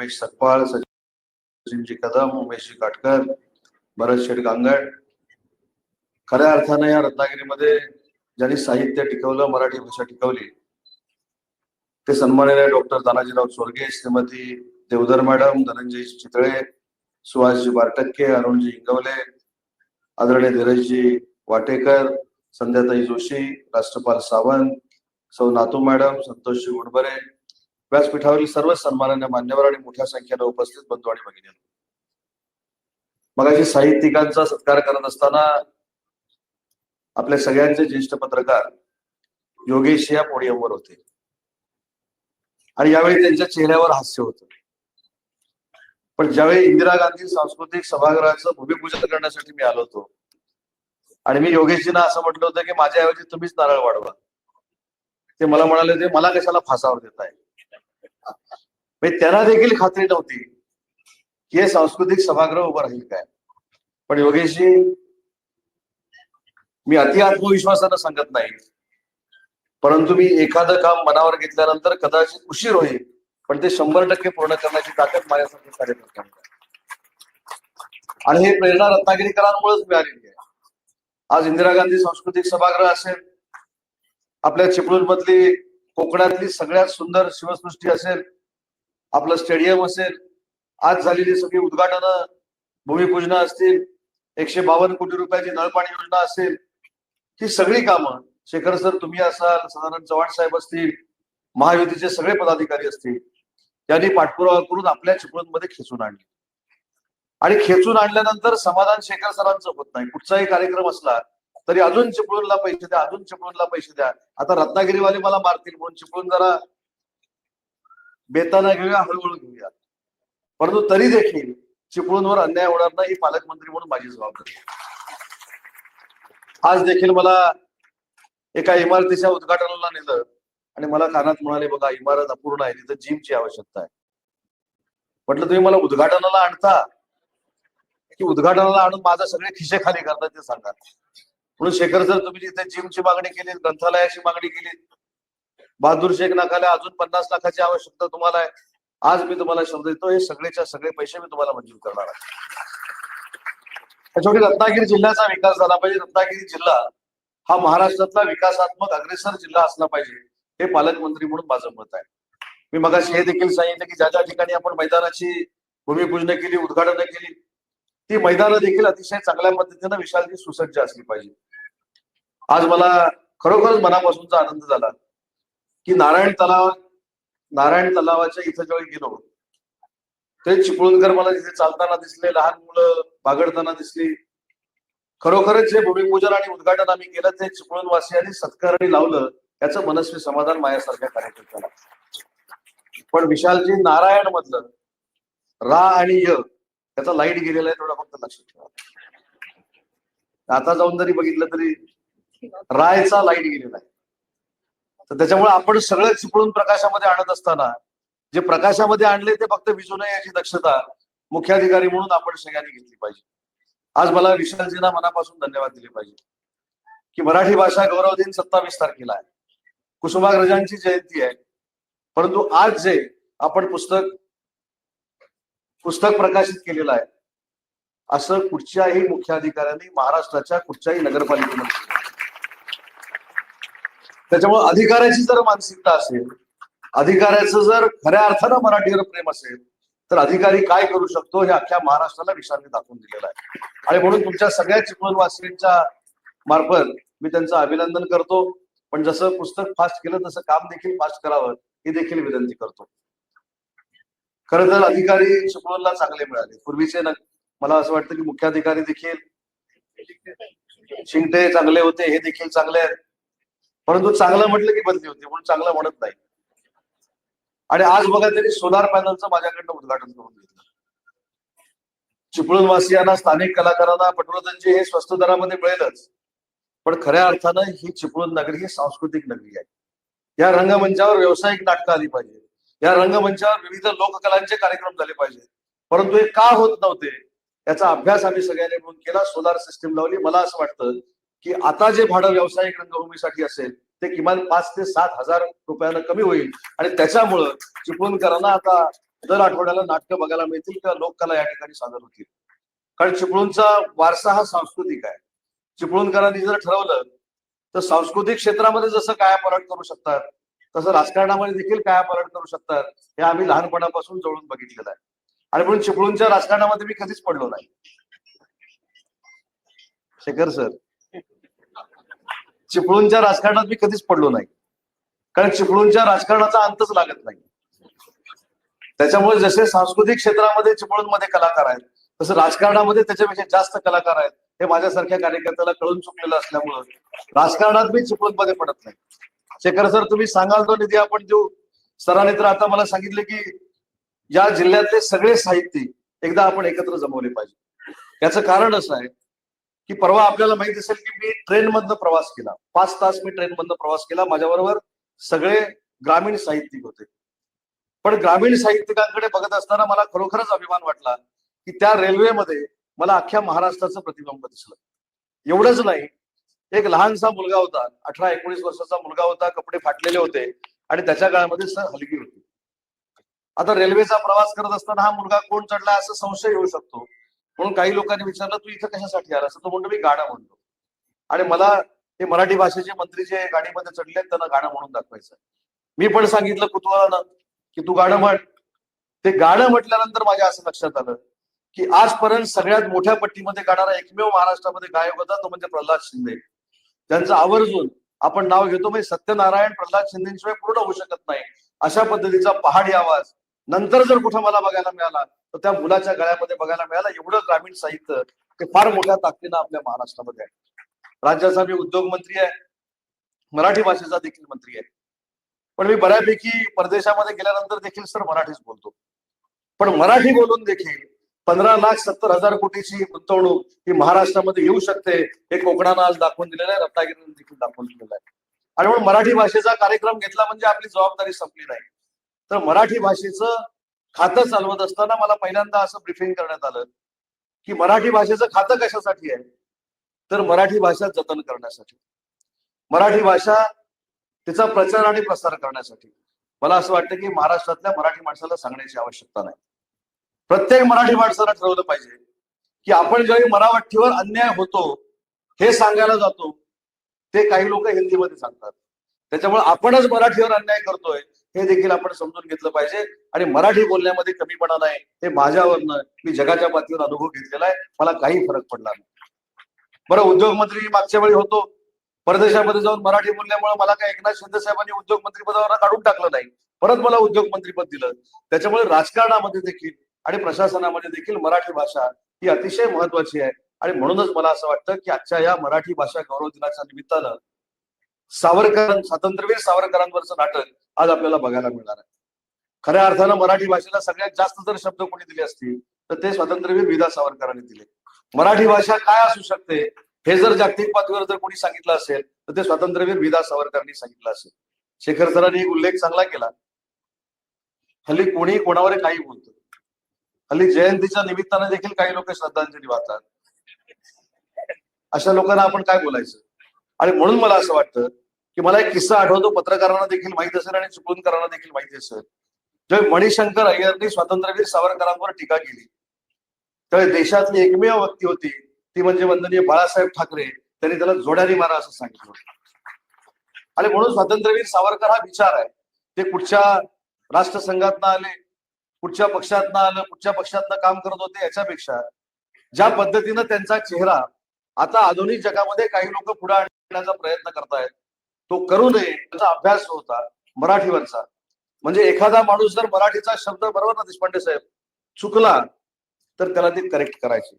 उमेश सकपाळ सचिनजी कदम उमेशजी काटकर भरत शेठ गांगड. खऱ्या अर्थानं या रत्नागिरीमध्ये ज्यांनी साहित्य टिकवलं मराठी भाषा टिकवली ते सन्माननीय डॉक्टर दानाजीराव चोरगे श्रीमती देवधर मॅडम धनंजय चितळे सुहासजी बारटक्के अरुणजी इंगवले आदरणीय धीरजजी वाटेकर संध्याताई जोशी राष्ट्रपाल सावंत सौ नातू मॅडम संतोषजी गुडबरे व्यासपीठावरील सर्व सन्मानाने मान्यवर आणि मोठ्या संख्येने उपस्थित बंधू आणि भगिनी मगाशी साहित्यिकांचा सत्कार करत असताना आपल्या सगळ्यांचे ज्येष्ठ पत्रकार योगेश या पोडियमवर होते. आणि यावेळी त्यांच्या चेहऱ्यावर हास्य होत. पण ज्यावेळी इंदिरा गांधी सांस्कृतिक सभागृहाचं भूमिपूजन करण्यासाठी मी आलो होतो आणि मी योगेशजींना असं म्हटलं होतं की माझ्याऐवजी तुम्हीच नारळ वाढवा. ते मला म्हणाले ते मला कशाला फासावर देत आहे म्हणजे त्यांना देखील खात्री नव्हती की हे सांस्कृतिक सभागृह उभं राहील काय. पण योगेशजी मी अति आत्मविश्वासानं सांगत नाही. परंतु मी एखादं काम मनावर घेतल्यानंतर कदाचित उशीर होईल पण ते शंभर टक्के पूर्ण करण्याची ताकद माझ्यासाठी कार्यकर्त्यांना आणि हे प्रेरणा रत्नागिरीकरांमुळेच मिळालेली आहे. आज इंदिरा गांधी सांस्कृतिक सभागृह असेल आपल्या चिपळूण मधली कोकणातली सगळ्यात सुंदर शिवसृष्टी असेल आपलं स्टेडियम असेल आज झालेली सगळी उद्घाटनं भूमिपूजन असतील एकशे बावन्न कोटी रुपयाची नळपाणी योजना असेल ही सगळी कामं शेखर सर तुम्ही असाल सदानंद चव्हाण साहेब असतील महायुतीचे सगळे पदाधिकारी असतील त्यांनी पाठपुरावा करून आपल्या चिपळूणमध्ये खेचून आणली. आणि खेचून आणल्यानंतर समाधान शेखर सरांचं होत नाही. कुठचाही कार्यक्रम असला तरी अजून चिपळूणला पैसे द्या अजून चिपळूणला पैसे द्या. आता रत्नागिरीवाले मला मारतील म्हणून चिपळूण जरा बेताना घेऊया हळूहळू घेऊया परंतु तरी देखील चिपळूणवर अन्याय होणार नाही ही पालकमंत्री म्हणून माझी जबाबदारी आज देखील मला एका इमारतीच्या उद्घाटनाला नेलं आणि मला कानात म्हणाले बघा इमारत अपूर्ण आहे तिथं जिमची आवश्यकता आहे. म्हटलं तुम्ही मला उद्घाटनाला आणता? की उद्घाटनाला आणून माझा सगळे खिशे खाली करतात ते सांगा. म्हणून शेखर सर तुम्ही जिथे जिमची मागणी केली ग्रंथालयाची मागणी केली बहादूर शेख नाकाला अजून पन्नास लाखाची आवश्यकता तुम्हाला आहे. आज मी तुम्हाला शब्द देतो हे सगळेच्या सगळे पैसे मी तुम्हाला मंजूर करणार आहे. त्याच्यामुळे रत्नागिरी जिल्ह्याचा विकास झाला पाहिजे. रत्नागिरी जिल्हा हा महाराष्ट्रातला विकासात्मक अग्रेसर जिल्हा असला पाहिजे हे पालकमंत्री म्हणून माझं मत आहे. मी मगाशी हे देखील सांगितलं की ज्या ज्या ठिकाणी आपण मैदानाची भूमिपूजन केली उद्घाटन केली ती मैदानं देखील अतिशय चांगल्या पद्धतीनं विशालची सुसज्ज असली पाहिजे. आज मला खरोखरच मनापासूनचा आनंद झाला. की नारायण तलाव नारायण तलावाच्या इथं जेव्हा गेलो ते चिपळूणकर मला तिथे चालताना दिसले लहान मुलं बागडताना दिसली. खरोखरच जे भूमिपूजन आणि उद्घाटन आम्ही केलं ते चिपळूणवासियांनी सत्कारणी लावलं याचं मनस्वी समाधान माझ्यासारख्या कार्यकर्त्याला. पण विशालजी नारायण मधलं रा आणि य त्याचा लाइट गेलेला आहे तेवढा फक्त लक्षात ठेवा. आता जाऊन जरी बघितलं तरी रायचा लाइट गेलेला आहे. तर त्याच्यामुळे आपण सगळं चिपळून प्रकाशामध्ये आणत असताना जे प्रकाशामध्ये आणले ते फक्त विजू नये याची दक्षता मुख्याधिकारी म्हणून आपण सगळ्यांनी घेतली पाहिजे. आज मला विशालजींना मनापासून धन्यवाद दिले पाहिजे. की मराठी भाषा गौरव दिन सत्तावीस तारखेला आहे. कुसुमाग्रजांची जयंती आहे. परंतु आज जे आपण पुस्तक पुस्तक प्रकाशित केलेलं आहे असं कुठच्याही मुख्याधिकाऱ्यांनी महाराष्ट्राच्या कुठच्याही नगरपालिकेमध्ये त्याच्यामुळे अधिकाराची जर मानसिकता असेल अधिकाऱ्याचं जर खऱ्या अर्थानं मराठीवर प्रेम असेल तर अधिकारी काय करू शकतो हे अख्ख्या महाराष्ट्राला विशालने दाखवून दिलेलं आहे. आणि म्हणून तुमच्या सगळ्या चिपळूणवासियांच्या मार्फत मी त्यांचं अभिनंदन करतो. पण जसं पुस्तक फास्ट केलं तसं काम देखील फास्ट करावं ही देखील विनंती करतो. खरं तर अधिकारी चिपळूणला चांगले मिळाले. पूर्वीचे न- मला असं वाटतं की मुख्याधिकारी देखील शिंगटे चांगले होते हे देखील चांगले आहेत. परंतु चांगलं म्हटलं की बदली होती म्हणून चांगलं म्हणत नाही. आणि आज बघा तरी सोलार पॅनलचं माझ्याकडनं उद्घाटन करून घेतलं. चिपळूणवासियांना स्थानिक कलाकारांना मनोरंजनचे हे स्वस्त दरामध्ये मिळेलच. पण खऱ्या अर्थानं ही चिपळूण नगरी ही सांस्कृतिक नगरी आहे. या रंगमंचावर व्यावसायिक नाटकं आली पाहिजे या रंगमंचावर विविध लोककलांचे कार्यक्रम झाले पाहिजेत. परंतु हे का होत नव्हते? याचा अभ्यास आम्ही सगळ्यांनी मिळून केला सोलार सिस्टीम लावली. मला असं वाटतं की आता जे भाडं व्यावसायिक रंगभूमीसाठी असेल ते किमान पाच ते सात हजार रुपयानं कमी होईल. आणि त्याच्यामुळं चिपळूणकरांना आता दर आठवड्याला नाटकं बघायला मिळतील किंवा लोककला या ठिकाणी सादर होतील. कारण चिपळूणचा वारसा हा सांस्कृतिक आहे. चिपळूणकरांनी जर ठरवलं तर सांस्कृतिक क्षेत्रामध्ये जसं कायापलट करू शकतात तसं राजकारणामध्ये देखील कायापलट करू शकतात हे आम्ही लहानपणापासून जवळून बघितलेलं आहे. आणि म्हणून चिपळूणच्या राजकारणामध्ये मी कधीच पडलो नाही. शेखर सर. चिपळूणच्या राजकारणात मी कधीच पडलो नाही. कारण चिपळूणच्या राजकारणाचा अंतच लागत नाही. त्याच्यामुळे जसे सांस्कृतिक क्षेत्रामध्ये चिपळूणमध्ये कलाकार आहेत तसं राजकारणामध्ये त्याच्यापेक्षा जास्त कलाकार आहेत हे माझ्यासारख्या कार्यकर्त्याला कळून चुकलेलं असल्यामुळं राजकारणात मी चिपळूणमध्ये पडत नाही. शेखर सर तुम्ही सांगाल तो निधी आपण देऊ. सरांनी तर आता मला सांगितले की या जिल्ह्यातले सगळे साहित्य एकदा आपण एकत्र जमवले पाहिजे. याचं कारण असं आहे की परवा आपल्याला माहीत असेल की मी ट्रेनमधनं प्रवास केला. पाच तास मी ट्रेनमधनं प्रवास केला. माझ्याबरोबर सगळे ग्रामीण साहित्यिक होते. पण ग्रामीण साहित्यिकांकडे बघत असताना मला खरोखरच अभिमान वाटला की त्या रेल्वेमध्ये मला अख्ख्या महाराष्ट्राचं प्रतिबिंब दिसलं. एवढंच नाही एक लहानसा मुलगा होता अठरा एकोणीस वर्षाचा मुलगा होता कपडे फाटलेले होते आणि त्याच्या काळामध्ये सर हलगी होती. आता रेल्वेचा प्रवास करत असताना हा मुलगा कोण चढला असं संशय येऊ शकतो. म्हणून काही लोकांनी विचारलं तू इथं कशासाठी आला असं तो म्हणतो मी गाणं म्हणतो. आणि मला हे मराठी भाषेचे मंत्री जे गाडीमध्ये चढले त्यांना गाणं म्हणून दाखवायचं मी पण सांगितलं कुतूहलानं की तू गाणं म्हण. ते गाणं म्हटल्यानंतर माझ्या असं लक्षात आलं की आजपर्यंत सगळ्यात मोठ्या पट्टीमध्ये गाणारा एकमेव महाराष्ट्रामध्ये गायक होता तो म्हणजे प्रल्हाद शिंदे. त्यांचं आवर्जून आपण नाव घेतो म्हणजे सत्यनारायण प्रल्हाद शिंदेशिवाय पूर्ण होऊ शकत नाही अशा पद्धतीचा पहाडी आवाज नंतर जर कुठं मला बघायला मिळाला तर त्या मुलाच्या गळ्यामध्ये बघायला मिळाला एवढं ग्रामीण साहित्य ते फार मोठ्या ताकदीनं आपल्या महाराष्ट्रामध्ये आहे. राज्याचा मी उद्योग मंत्री आहे मराठी भाषेचा देखील मंत्री आहे. पण मी बऱ्यापैकी परदेशामध्ये गेल्यानंतर देखील सर मराठीच बोलतो. पण मराठी बोलून देखील पंधरा लाख सत्तर हजार कोटीची गुंतवणूक ही महाराष्ट्रामध्ये येऊ शकते हे कोकणानं आज दाखवून दिलेलं आहे रत्नागिरीनं देखील दाखवून दिलेलं आहे. आणि म्हणून मराठी भाषेचा कार्यक्रम घेतला म्हणजे आपली जबाबदारी संपली नाही. तर मराठी भाषेचं खातं चालवत असताना मला पहिल्यांदा असं ब्रिफिंग करण्यात आलं की मराठी भाषेचं खातं कशासाठी आहे? तर मराठी भाषा जतन करण्यासाठी. मराठी भाषा तिचा प्रचार आणि प्रसार करण्यासाठी. मला असं वाटतं की महाराष्ट्रातल्या मराठी माणसाला सांगण्याची आवश्यकता नाही. प्रत्येक मराठी माणसाला ठरवलं पाहिजे की आपण ज्यावेळी मराठीवर अन्याय होतो हे सांगायला जातो ते काही लोक हिंदीमध्ये सांगतात. त्याच्यामुळे आपणच मराठीवर अन्याय करतोय हे देखील आपण समजून घेतलं पाहिजे. आणि मराठी बोलण्यामध्ये कमीपणा नाही. हे माझ्यावरनं मी जगाच्या पातळीवर अनुभव घेतलेला आहे. मला काही फरक पडला नाही. बरं उद्योगमंत्री मागच्या वेळी होतो. परदेशामध्ये जाऊन मराठी बोलल्यामुळे मला काय एकनाथ शिंदे साहेबांनी उद्योगमंत्री पदावर काढून टाकलं नाही. परत मला उद्योगमंत्री पद दिलं. त्याच्यामुळे राजकारणामध्ये देखील आणि प्रशासनामध्ये देखील मराठी भाषा ही अतिशय महत्वाची आहे. आणि म्हणूनच मला असं वाटतं की आजच्या या मराठी भाषा गौरव दिनाच्या निमित्तानं सावरकर स्वातंत्र्यवीर सावरकरांवरचं नाटक आज आपल्याला बघायला मिळणार आहे. खऱ्या अर्थानं मराठी भाषेला सगळ्यात जास्त जर शब्द कोणी दिले असतील तर ते स्वातंत्र्यवीर विदा सावरकरांनी दिले. मराठी भाषा काय असू शकते हे जर जागतिक पातळीवर जर कोणी सांगितलं असेल तर ते स्वातंत्र्यवीर विदा सावरकरांनी सांगितलं असेल. शेखर सरांनी एक उल्लेख चांगला केला. हल्ली कोणी कोणावर काही बोलतो. हल्ली जयंतीच्या निमित्तानं देखील काही लोक श्रद्धांजली वाहतात. अशा लोकांना आपण काय बोलायचं? आणि म्हणून मला असं वाटतं की मला एक किस्सा आठवतो पत्रकारांना देखील माहीत असेल आणि चिपळूणकरांना देखील माहिती असेल. जेव्हा मणिशंकर अय्यरनी स्वातंत्र्यवीर सावरकरांवर टीका केली त्यावेळी देशातली एकमेव व्यक्ती होती ती म्हणजे वंदनीय बाळासाहेब ठाकरे. त्यांनी त्याला जोड्याने मारा असं सांगितलं. आणि म्हणून स्वातंत्र्यवीर सावरकर हा विचार आहे. ते कुठच्या राष्ट्रसंघातनं आले कुठच्या पक्षातनं आलं कुठच्या पक्षातनं काम करत होते याच्यापेक्षा ज्या पद्धतीनं त्यांचा चेहरा आता आधुनिक जगामध्ये काही लोक पुढे आणण्याचा प्रयत्न करतायत तो करू नये त्याचा अभ्यास होता मराठीवरचा. म्हणजे एखादा माणूस जर मराठीचा शब्द बरोबर ना देशपांडे साहेब चुकला तर त्याला ते करेक्ट करायचे.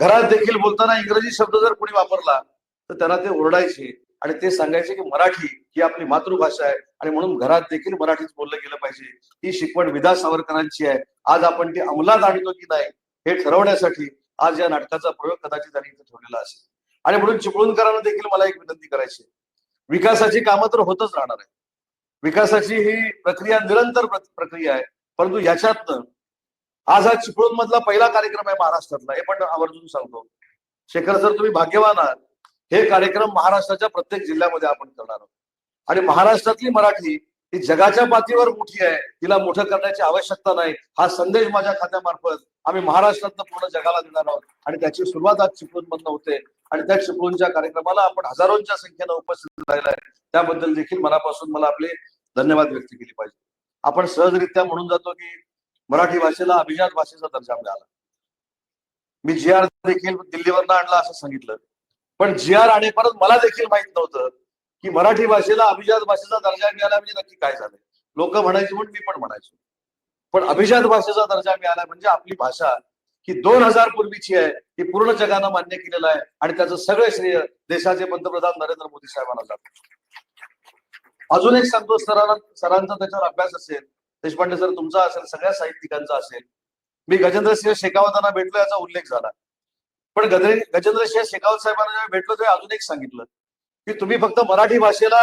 घरात देखील बोलताना इंग्रजी शब्द जर कोणी वापरला तर त्यांना ते ओरडायचे आणि ते सांगायचे की मराठी ही आपली मातृभाषा आहे आणि म्हणून घरात देखील मराठीच बोललं गेलं पाहिजे. ही शिकवण विदा सावरकरांची आहे. आज आपण ती अंमलात आणतो की नाही हे ठरवण्यासाठी आज या नाटकाचा प्रयोग कदाचित त्यांनी इथे ठेवलेला असेल. आणि म्हणून चिपळूणकरांना देखील मला एक विनंती करायची विकासाची कामं तर होतच राहणार आहे विकासाची ही प्रक्रिया निरंतर प्रक्रिया आहे. परंतु याच्यातनं आज हा चिपळूण मधला पहिला कार्यक्रम आहे महाराष्ट्रातला हे पण आवर्जून सांगतो. शेखर सर तुम्ही भाग्यवान आहात हे कार्यक्रम महाराष्ट्राच्या प्रत्येक जिल्ह्यामध्ये आपण करणार आहोत. आणि महाराष्ट्रातली मराठी ही जगाच्या पातळीवर मोठी आहे तिला मोठं करण्याची आवश्यकता नाही हा संदेश माझ्या खात्यामार्फत आम्ही महाराष्ट्रातनं पूर्ण जगाला देणार आहोत. आणि त्याची सुरुवात आज चिपळूण मधनं होते. आणि त्या चिपळूणच्या कार्यक्रमाला आपण हजारोंच्या संख्येनं उपस्थित राहिला आहे त्याबद्दल देखील मनापासून मला आपले धन्यवाद व्यक्त केले पाहिजे. आपण सहजरित्या म्हणून जातो की मराठी भाषेला अभिजात भाषेचा दर्जा मिळाला. मी जी आर देखील दिल्लीवरनं आणला असं सांगितलं. पण जी आर आणेपर्यंत मला देखील माहीत नव्हतं की मराठी भाषेला अभिजात भाषेचा दर्जा मिळाला म्हणजे नक्की काय झालं. लोक म्हणायचे म्हणून मी पण म्हणायचो. पण अभिजात भाषेचा दर्जा मिळाला म्हणजे आपली भाषा ही दोन हजार पूर्वीची आहे ही पूर्ण जगानं मान्य केलेलं आहे आणि त्याचं सगळं श्रेय देशाचे पंतप्रधान नरेंद्र मोदी साहेबांना जातं. अजून एक सांगतो सरांना सरांचा त्याच्यावर अभ्यास असेल देशपांडे सर तुमचा असेल सगळ्या साहित्यिकांचा असेल. मी गजेंद्र सिंह शेखावतांना भेटलो याचा उल्लेख झाला. पण गजे गजेंद्र सिंह शेखावत साहेबांना जेव्हा भेटलो तेव्हा अजून एक सांगितलं की तुम्ही फक्त मराठी भाषेला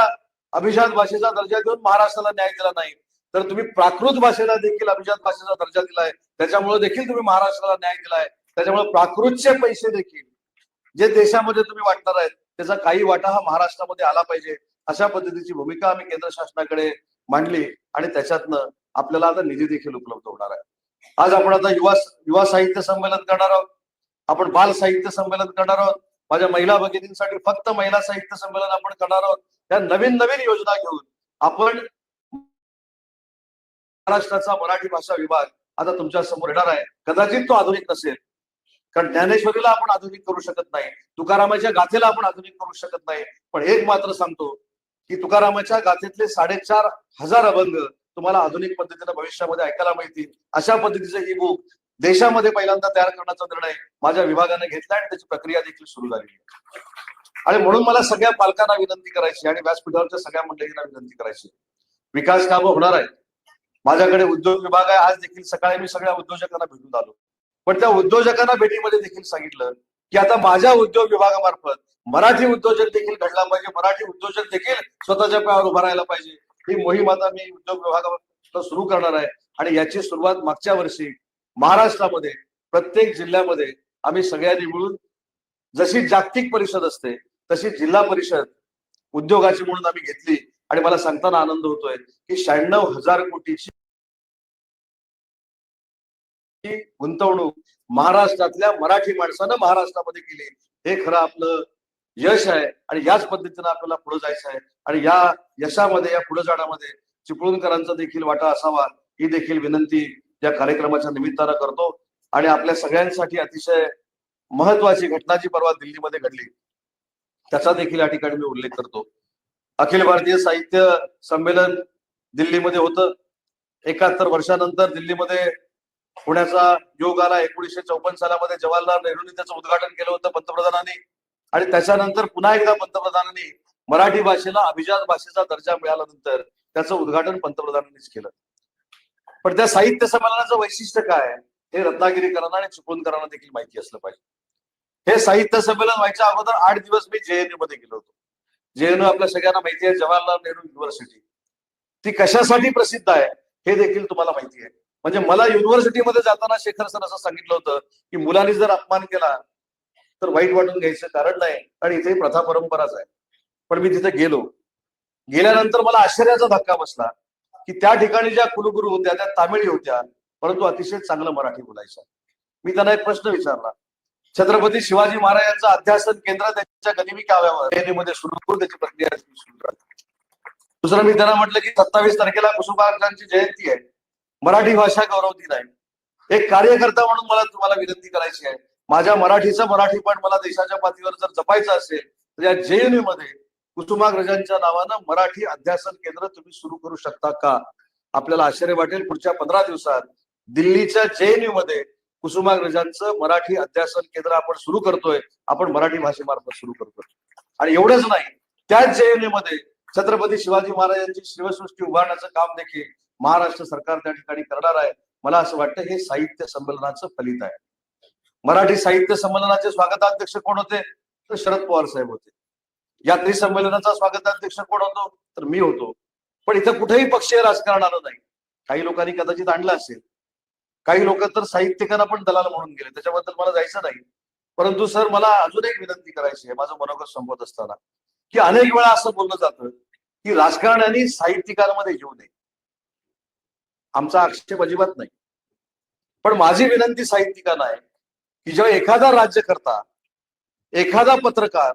अभिजात भाषेचा दर्जा देऊन महाराष्ट्राला न्याय दिला नाही. तर तुम्ही प्राकृत भाषेला देखील अभिजात भाषेचा दर्जा दिलाय. त्याच्यामुळे देखील तुम्ही महाराष्ट्राला न्याय दिलाय. त्याच्यामुळे प्राकृतचे पैसे देखील जे देशामध्ये तुम्ही वाटणार आहेत त्याचा काही वाटा हा महाराष्ट्रामध्ये आला पाहिजे. अशा पद्धतीची भूमिका आम्ही केंद्र शासनाकडे मांडली आणि त्याच्यातनं आपल्याला आता निधी देखील उपलब्ध होणार आहे. आज आपण आता युवा युवा साहित्य संमेलन करणार आहोत. आपण बाल साहित्य संमेलन करणार आहोत. माझ्या महिला भगिनींसाठी फक्त महिला साहित्य संमेलन आपण करणार आहोत. त्या नवीन नवीन योजना घेऊन आपण महाराष्ट्राचा मराठी भाषा विभाग आता तुमच्यासमोर येणार आहे. कदाचित तो आधुनिक नसेल. कारण ज्ञानेश्वरीला आपण आधुनिक करू शकत नाही. तुकारामाच्या गाथेला आपण आधुनिक करू शकत नाही. पण एक मात्र सांगतो की तुकारामाच्या गाथेतले साडेचार हजार अभंग तुम्हाला आधुनिक पद्धतीने भविष्यामध्ये ऐकायला मिळतील. अशा पद्धतीचं ही बुक देशामध्ये पहिल्यांदा तयार करण्याचा निर्णय माझ्या विभागाने घेतला आणि त्याची प्रक्रिया देखील सुरू झाली. आणि म्हणून मला सगळ्या पालकांना विनंती करायची आणि व्यासपीठावरच्या सगळ्या मंडळींना विनंती करायची. विकास कामं होणार आहेत. माझ्याकडे उद्योग विभाग आहे आज देखील सकाळी मी सगळ्या उद्योजकांना भेटून आलो. पण त्या उद्योजकांना भेटीमध्ये देखील सांगितलं की आता माझ्या उद्योग विभागामार्फत मराठी उद्योजक देखील घडला पाहिजे. मराठी उद्योजक देखील स्वतःच्या पायावर उभा राहायला पाहिजे. ही मोहीम आता मी उद्योग विभागात सुरू करणार आहे. आणि याची सुरुवात मागच्या वर्षी महाराष्ट्रामध्ये प्रत्येक जिल्ह्यामध्ये आम्ही सगळ्यांनी मिळून जशी जागतिक परिषद असते तशी जिल्हा परिषद उद्योगाची म्हणून आम्ही घेतली. आणि मला सांगताना आनंद होतोय की शहाण्णव हजार कोटीची गुंतवणूक महाराष्ट्रातल्या मराठी माणसानं महाराष्ट्रामध्ये केली. हे खरं आपलं यश आहे आणि याच पद्धतीनं आपल्याला पुढे जायचं आहे. आणि या यशामध्ये या पुढे जाण्यामध्ये चिपळूणकरांचा देखील वाटा असावा ही देखील विनंती या कार्यक्रमाच्या निमित्तानं करतो. आणि आपल्या सगळ्यांसाठी अतिशय महत्वाची घटना जी परवा दिल्लीमध्ये घडली त्याचा देखील या ठिकाणी मी उल्लेख करतो. अखिल भारतीय साहित्य संमेलन दिल्लीमध्ये होतं. एकाहत्तर वर्षानंतर दिल्लीमध्ये पुण्याचा योग आला. एकोणीसशे चौपन्न सालामध्ये जवाहरलाल नेहरूंनी त्याचं उद्घाटन केलं होतं पंतप्रधानांनी. आणि त्याच्यानंतर पुन्हा एकदा पंतप्रधानांनी मराठी भाषेला अभिजात भाषेचा दर्जा मिळाल्यानंतर त्याचं उद्घाटन पंतप्रधानांनीच केलं. पण त्या साहित्य संमेलनाचं वैशिष्ट्य काय? हे रत्नागिरीकरांना आणि चिपळूणकरांना देखील माहिती असलं पाहिजे. हे साहित्य संमेलन व्हायच्या अगोदर आठ दिवस मी जेएनयू मध्ये गेलो होतो. जेएनयू आपल्या सगळ्यांना माहिती आहे जवाहरलाल नेहरू युनिव्हर्सिटी ती कशासाठी प्रसिद्ध आहे हे देखील तुम्हाला माहिती आहे. म्हणजे मला युनिव्हर्सिटीमध्ये जाताना शेखर सर असं सांगितलं होतं की मुलांनी जर अपमान केला तर वाईट वाटून घ्यायचं कारण नाही. कारण इथे प्रथा परंपराच आहे. पण मी तिथे गेलो. गेल्यानंतर मला आश्चर्याचा धक्का बसला की त्या ठिकाणी ज्या कुलगुरू होत्या त्या तामिळी होत्या. परंतु अतिशय चांगलं मराठी बोलायचं. मी त्यांना एक प्रश्न विचारला. छत्रपती शिवाजी महाराजांचं अध्यासन केंद्र त्यांच्या गनिमी काव्यावर. मध्ये सुरू करून त्याची प्रक्रिया सुरू झाली दुसरं मी त्यांना म्हटलं की सत्तावीस तारखेला कुसुमाग्रजांची जयंती आहे. मराठी भाषा गौरव दिन आहे. एक कार्यकर्ता म्हणून मला तुम्हाला विनंती करायची आहे. माझ्या मराठीचं मराठी पण मला देशाच्या पातळीवर जर जपायचं असेल तर या जेएनयू मध्ये कुसुमाग्रजांच्या नावानं मराठी अध्यासन केंद्र तुम्ही सुरू करू शकता का? आपल्याला आश्चर्य वाटेल. पुढच्या पंधरा दिवसात दिल्लीच्या जेएनयू मध्ये कुसुमाग्रजांचं मराठी अध्यासन केंद्र आपण सुरू करतोय आपण मराठी भाषेमार्फत सुरू करतोय. आणि एवढंच नाही त्याच जेएनयू मध्ये छत्रपती शिवाजी महाराजांची शिवसृष्टी उभारण्याचं काम देखील महाराष्ट्र सरकार त्या ठिकाणी करणार आहे. मला असं वाटतं हे साहित्य संमेलनाचं फलित आहे. मराठी साहित्य संमेलनाचे स्वागताध्यक्ष कोण होते? तर शरद पवार साहेब होते. या त्रिसंमेलनाचा स्वागताध्यक्ष कोण होतो? तर मी होतो. पण इथं कुठेही पक्षीय राजकारण आलं नाही. काही लोकांनी कदाचित आणलं असेल. काही लोक तर साहित्यिकांना पण दलाल म्हणून गेले त्याच्याबद्दल मला जायचं नाही. परंतु सर मला अजून एक विनंती करायची आहे माझं मनोगत संपत असताना की अनेक वेळा असं बोललं जातं की राजकारण्याने साहित्यिकांमध्ये येऊ नये. आमचा आक्षेप अजिबात नाही. पण माझी विनंती साहित्यिकांना आहे की जेव्हा एखादा राज्यकर्ता एखादा पत्रकार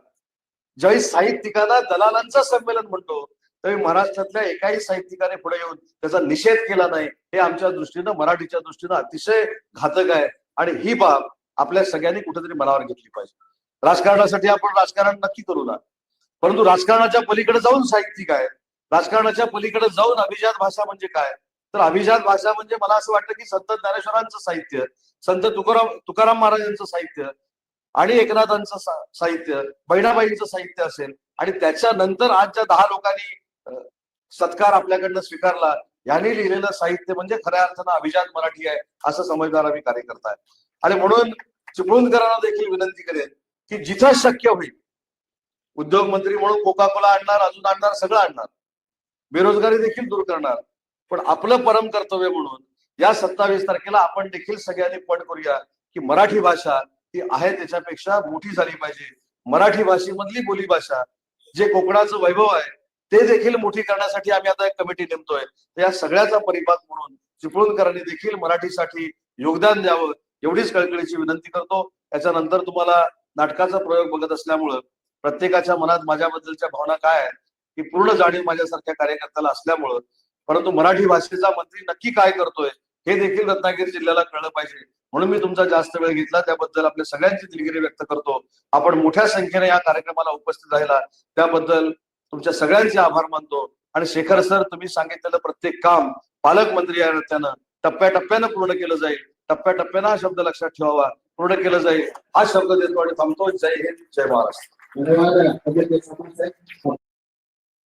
ज्यावेळी साहित्यिकांना दलालांचं संमेलन म्हणतो त्यावेळी महाराष्ट्रातल्या एकाही साहित्यिकाने पुढे येऊन त्याचा निषेध केला नाही हे आमच्या दृष्टीनं मराठीच्या दृष्टीनं अतिशय घातक आहे. आणि ही बाब आपल्या सगळ्यांनी कुठेतरी मनावर घेतली पाहिजे. राजकारणासाठी आपण राजकारण नक्की करू ना. परंतु राजकारणाच्या पलीकडे जाऊन साहित्यिक आहे. राजकारणाच्या पलीकडे जाऊन अभिजात भाषा म्हणजे काय? तर अभिजात भाषा म्हणजे मला असं वाटतं की संत ज्ञानेश्वरांचं साहित्य संत तुकाराम तुकाराम महाराजांचं साहित्य आणि एकनाथांचं साहित्य बहिणाबाईंचं साहित्य असेल. आणि त्याच्यानंतर आज ज्या दहा लोकांनी सत्कार आपल्याकडनं स्वीकारला. यांनी लिहिलेलं साहित्य म्हणजे खऱ्या अर्थानं अभिजात मराठी आहे असं समजणारा मी कार्यकर्ता आहे. आणि म्हणून चिपळूणकरांना देखील विनंती करेन की जिथं शक्य होईल उद्योग मंत्री म्हणून कोका कोला आणणार अजून आणणार सगळं आणणार. बेरोजगारी देखील दूर करणार. पण आपलं परम कर्तव्य म्हणून या सत्तावीस तारखेला आपण देखील सगळ्यांनी पण करूया की मराठी भाषा ती आहे त्याच्यापेक्षा मोठी झाली पाहिजे. मराठी भाषेमधली बोलीभाषा जे कोकणाचं वैभव आहे ते देखील मोठी करण्यासाठी आम्ही आता एक कमिटी नेमतोय. या सगळ्याचा परिपाक म्हणून चिपळूणकरांनी देखील मराठीसाठी योगदान द्यावं एवढीच कळकळीची विनंती करतो. याच्यानंतर तुम्हाला नाटकाचा प्रयोग बघत असल्यामुळं प्रत्येकाच्या मनात माझ्याबद्दलच्या भावना काय आहेत की पूर्ण जाणीव माझ्यासारख्या कार्यकर्त्याला असल्यामुळं परंतु मराठी भाषेचा मंत्री नक्की काय करतोय हे देखील रत्नागिरी जिल्ह्याला कळलं पाहिजे. म्हणून मी तुमचा जास्त वेळ घेतला त्याबद्दल आपल्या सगळ्यांची दिलगिरी व्यक्त करतो. आपण मोठ्या संख्येने या कार्यक्रमाला उपस्थित राहिला त्याबद्दल तुमच्या सगळ्यांचे आभार मानतो. आणि शेखर सर तुम्ही सांगितलेलं प्रत्येक काम पालकमंत्री या नात्यानं टप्प्याटप्प्यानं पूर्ण केलं जाईल. टप्प्याटप्प्यानं हा शब्द लक्षात ठेवावा. पूर्ण केलं जाईल. हा शब्द देतो आणि थांबतो जय हिंद जय महाराष्ट्र.